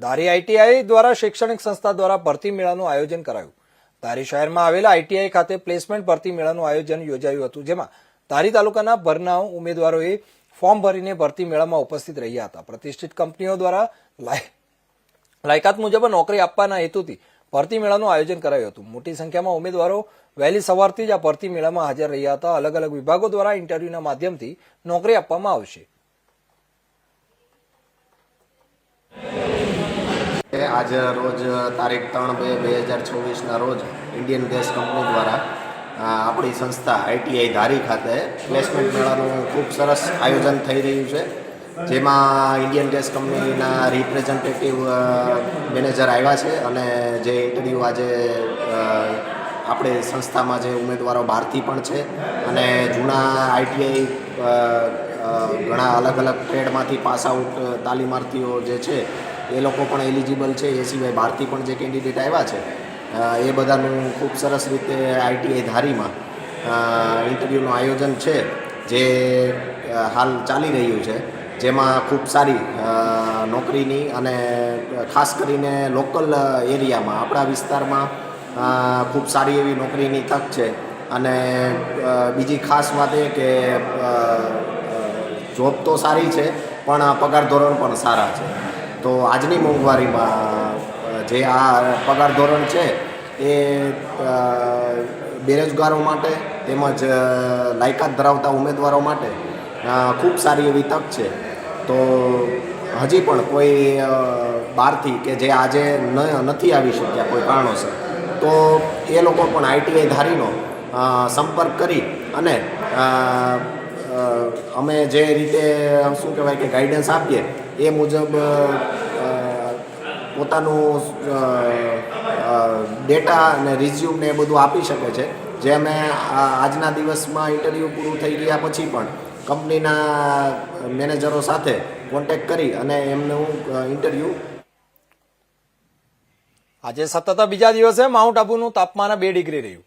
ધારી ITI દ્વારા શૈક્ષણિક સંસ્થા દ્વારા ભરતી મેળાનું આયોજન કરાયું. ધારી શહેરમાં આવેલા આઈટીઆઈ ખાતે પ્લેસમેન્ટ ભરતી મેળાનું આયોજન યોજાયું હતું, જેમાં ધારી તાલુકાના ભરના ઉમેદવારોએ ફોર્મ ભરીને ભરતી મેળામાં ઉપસ્થિત રહ્યા હતા. પ્રતિષ્ઠિત કંપનીઓ દ્વારા લાય- લાયકાત મુજબ નોકરી આપવાના હેતુથી ભરતી મેળાનું આયોજન કરાયું હતું. મોટી સંખ્યામાં ઉમેદવારો વહેલી સવારથી જ આ ભરતી મેળામાં હાજર રહ્યા હતા. અલગ અલગ વિભાગો દ્વારા ઇન્ટરવ્યુના માધ્યમથી નોકરી આપવામાં આવશે. આજ રોજ તારીખ ત્રણ બે બે હજાર ચોવીસના રોજ ઇન્ડિયન ગેસ કંપની દ્વારા આપણી સંસ્થા આઈટીઆઈ ધારી ખાતે પ્લેસમેન્ટ મેળાનું ખૂબ સરસ આયોજન થઈ રહ્યું છે. જેમાં ઇન્ડિયન ગેસ કંપનીના રિપ્રેઝેન્ટેટિવ મેનેજર આવ્યા છે અને જે ઇન્ટરવ્યૂ આજે આપણે સંસ્થામાં જે ઉમેદવારો બહારથી પણ છે અને જૂના આઈટીઆઈ ઘણા અલગ અલગ ટ્રેડમાંથી પાસ આઉટ તાલીમાર્થીઓ જે છે, એ લોકો પણ એલિજિબલ છે. એ સિવાય બહારથી પણ જે કેન્ડિડેટ આવ્યા છે એ બધાનું ખૂબ સરસ રીતે આઈટીઆઈ ધારીમાં ઇન્ટરવ્યૂનું આયોજન છે, જે હાલ ચાલી રહ્યું છે. જેમાં ખૂબ સારી નોકરીની અને ખાસ કરીને લોકલ એરિયામાં, આપણા વિસ્તારમાં ખૂબ સારી એવી નોકરીની તક છે. અને બીજી ખાસ વાત એ કે જોબ તો સારી છે, પણ પગાર ધોરણ પણ સારા છે. તો આજની મોંઘવારીમાં જે આ પગાર ધોરણ છે, એ બેરોજગારો માટે તેમજ લાયકાત ધરાવતા ઉમેદવારો માટે ખૂબ સારી એવી તક છે. તો હજી પણ કોઈ બહારથી કે જે આજે નથી આવી શક્યા કોઈ કારણોસર, તો એ લોકો પણ આઈટીઆઈ ધારીનો સંપર્ક કરી અને અમે જે રીતે શું કહેવાય કે ગાઈડન્સ આપીએ, એ મુજબ પોતાનું ડેટા અને રિઝ્યુમ ને એ બધું આપી શકે છે. જે અમે આજના દિવસમાં ઇન્ટરવ્યૂ પૂરું થઈ ગયા પછી પણ કંપનીના મેનેજરો સાથે કોન્ટેક કરી અને એમનું ઇન્ટરવ્યૂ આજે સતત બીજા દિવસે માઉન્ટ આબુનું તાપમાન બે ડિગ્રી રહ્યું.